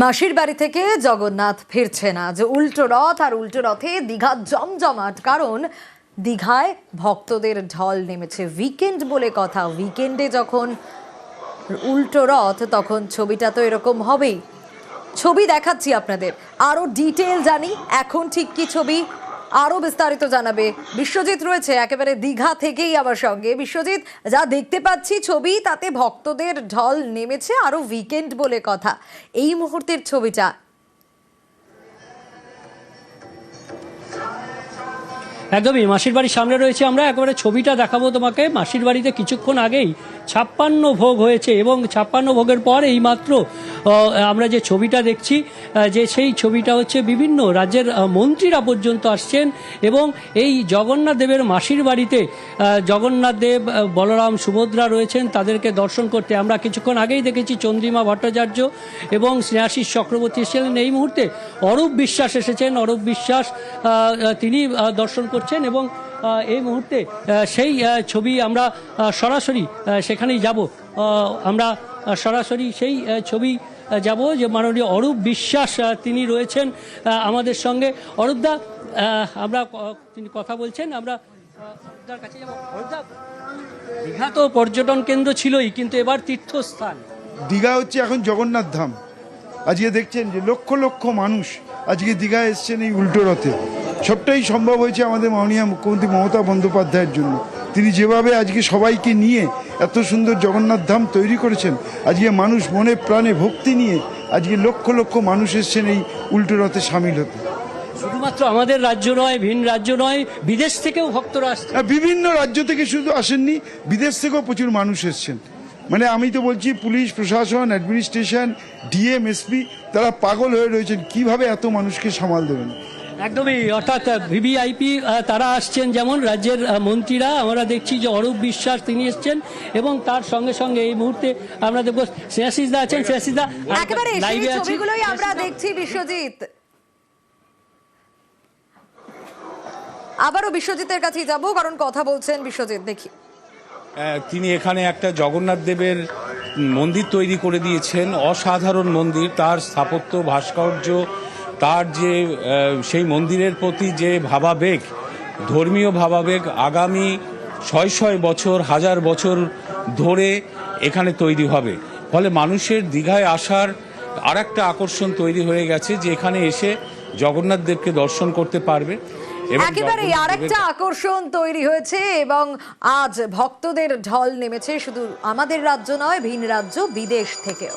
মাসির বাড়ি থেকে জগন্নাথ ফিরছে না যে উল্টো রথ আর উল্টো রথে দীঘা জমজমাট, কারণ দীঘায় ভক্তদের ঢল নেমেছে। উইকেন্ড বলে কথা। উইকেন্ডে যখন উল্টো রথ, তখন ছবিটা তো এরকম হবেই। ছবি দেখাচ্ছি আপনাদের। আরও ডিটেল জানি, এখন ঠিক কি ছবি? আরও বিস্তারিত জানাবে। বিশ্বজিৎ রয়েছে একেবারে দীঘা থেকেই আমার সঙ্গে। বিশ্বজিৎ, যা দেখতে পাচ্ছি ছবি, তাতে ভক্তদের ঢল নেমেছে আরও উইকেন্ড বলে কথা। এই মুহূর্তের ছবিটা একদমই মাসির বাড়ির সামনে রয়েছে আমরা। একেবারে ছবিটা দেখাবো তোমাকে। মাসির বাড়িতে কিছুক্ষণ আগেই ছাপ্পান্ন ভোগ হয়েছে এবং ছাপ্পান্ন ভোগের পর এইমাত্র আহ, আমরা যে ছবিটা দেখছি যে সেই ছবিটা হচ্ছে বিভিন্ন রাজ্যের মন্ত্রীরা পর্যন্ত আসছেন এবং এই জগন্নাথ দেবের মাসির বাড়িতে জগন্নাথ দেব বলরাম সুভদ্রা রয়েছেন। তাদেরকে দর্শন করতে আমরা কিছুক্ষণ আগেই দেখেছি চন্দ্রিমা ভট্টাচার্য এবং স্নেহাশিস চক্রবর্তী এসেছিলেন। এই মুহূর্তে অরূপ বিশ্বাস এসেছেন। অরূপ বিশ্বাস তিনি দর্শন করছেন এবং এই মুহূর্তে সেই ছবি আমরা সরাসরি সেখানেই যাব। আমরা সরাসরি সেই ছবি যাব যে মাননীয় অরূপ বিশ্বাস তিনি রয়েছেন আমাদের সঙ্গে। অরূপদা আমরা তিনি কথা বলছেন, আমরা কাছে দীঘা তো পর্যটন কেন্দ্র ছিলই, কিন্তু এবার তীর্থস্থান। দীঘা হচ্ছে এখন জগন্নাথ ধাম। আজকে দেখছেন যে লক্ষ লক্ষ মানুষ আজকে দীঘা এসছেন এই উল্টো রথে। সবটাই সম্ভব হয়েছে আমাদের মাননীয় মুখ্যমন্ত্রী মমতা বন্দ্যোপাধ্যায়ের জন্য। তিনি যেভাবে আজকে সবাইকে নিয়ে এত সুন্দর জগন্নাথ ধাম তৈরি করেছেন আজকে মানুষ মনে প্রাণে ভক্তি নিয়ে আজকে লক্ষ লক্ষ মানুষ এসছেন এই উল্টো রথে সামিল হতে। শুধুমাত্র আমাদের রাজ্য নয় ভিন রাজ্য নয় বিদেশ থেকেও ভক্তরা আসছে। বিভিন্ন রাজ্য থেকে শুধু আসেননি বিদেশ থেকেও প্রচুর মানুষ এসছেন। মানে আমি তো বলছি পুলিশ প্রশাসন অ্যাডমিনিস্ট্রেশন ডিএম এসপি তারা পাগল হয়ে রয়েছেন। কীভাবে এত মানুষকে সামাল দেবেন? একদমই অর্থাৎ ভিভিআইপি তারা আসছেন যেমন রাজ্যের মন্ত্রীরা আমরা দেখছি যে অরূপ বিশ্বাস তিনি এসছেন এবং তার সঙ্গে সঙ্গে এই মুহূর্তে আমরা দেখব শ্রেয়াশিস দা আছেন। শ্রেয়াশিস দা একেবারে সেই ছবিগুলোই আমরা দেখছি বিশ্বজিৎ। আবারও বিশ্বজিতের কাছেই যাব কারণ কথা বলছেন বিশ্বজিৎ দেখি। আহ, তিনি এখানে একটা জগন্নাথ দেবের মন্দির তৈরি করে দিয়েছেন অসাধারণ মন্দির তার স্থাপত্য ভাস্কর্য তার যে সেই মন্দিরের প্রতি যে ভাবাবেগ ধর্মীয় ভাবাবেগ আগামী ছয় ছয় বছর হাজার বছর ধরে এখানে তৈরি হবে। ফলে মানুষের দীঘায় আসার আর একটা আকর্ষণ তৈরি হয়ে গেছে যে এখানে এসে জগন্নাথ দেবকে দর্শন করতে পারবে একেবারে জগন্নাথ আরেকটা আকর্ষণ তৈরি হয়েছে এবং আজ ভক্তদের ঢল নেমেছে শুধু আমাদের রাজ্য নয় ভিন রাজ্য বিদেশ থেকেও।